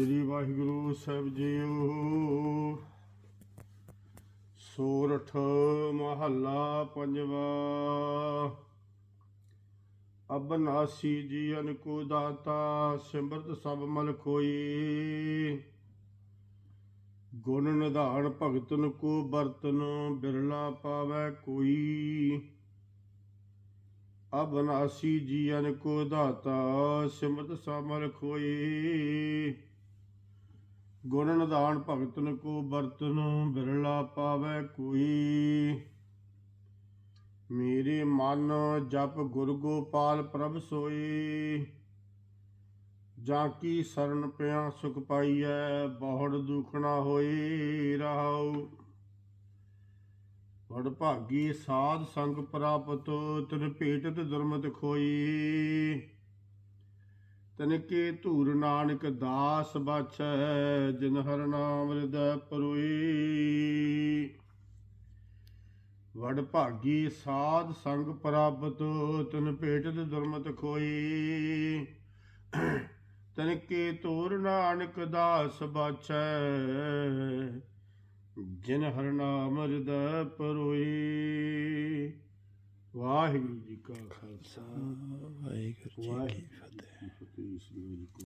ਸ੍ਰੀ ਵਾਹਿਗੁਰੂ ਸਾਹਿਬ JIO. ਸੋਰਠ ਮਹੱਲਾ ਪੰਜਵਾ। ਅਬਨਾਸੀ ਜੀ ਕੋ ਦਾਤਾ, ਸਿਮਰਤ ਸਭ ਮਲ ਕੋਈ ਗੁਣ ਨਿਧਾਨ ਭਗਤਨ ਕੋ ਬਰਤਨ ਬਿਰਲਾ ਪਾਵੈ ਕੋਈ। ਅਬਨਾਸੀ ਜੀ ਕੋ ਦਾਤਾ, ਸਿਮਰਤ ਸਭ ਮਲ ਖੋਈ। ਗੁਣ ਨਿਧਾਨ ਭਗਤਨ ਕੋ ਬਰਤਨ ਬਿਰਲਾ ਪਾਵੈ ਕੋਈ। ਮੇਰੇ ਮਨ ਜਪ ਗੁਰ ਗੋਪਾਲ ਪ੍ਰਭ ਸੋਈ। ਜਾਂ ਕੀ ਸਰਨ ਪਿਆ ਸੁਖ ਪਾਈਐ, ਬਹੁੜ ਦੁਖਣਾ ਹੋਈ ਰਹਾਉ। ਵਡ ਭਾਗੀ ਸਾਧ ਸੰਗ ਪ੍ਰਾਪਤ, ਤਿਨ ਭੇਟਤ ਦੁਰਮਤ ਖੋਈ। ਤਨ ਕੇ ਧੂਰ ਨਾਨਕ ਦਾਸ ਬਾਛੈ ਜਿਨ ਹਰ ਨਾਮ ਹਿਰਦੈ ਪਰੋਈ। ਵਡ ਭਾਗੀ ਸਾਧ ਸੰਗ ਪ੍ਰਾਪਤ ਤਿਨ ਭੇਟਤ ਦੁਰਮਤ ਖੋਈ। ਤਨ ਕੇ ਧੂਰ ਨਾਨਕ ਦਾਸ ਬਾਛੈ ਜਿਨ ਹਰ ਨਾਮ ਹਿਰਦੈ ਪਰੋਈ। ਵਾਹਿਗੁਰੂ ਜੀ ਕਾ ਖਾਲਸਾ। ਵਾਹਿਗੁਰੂ ਜੀ ਕੀ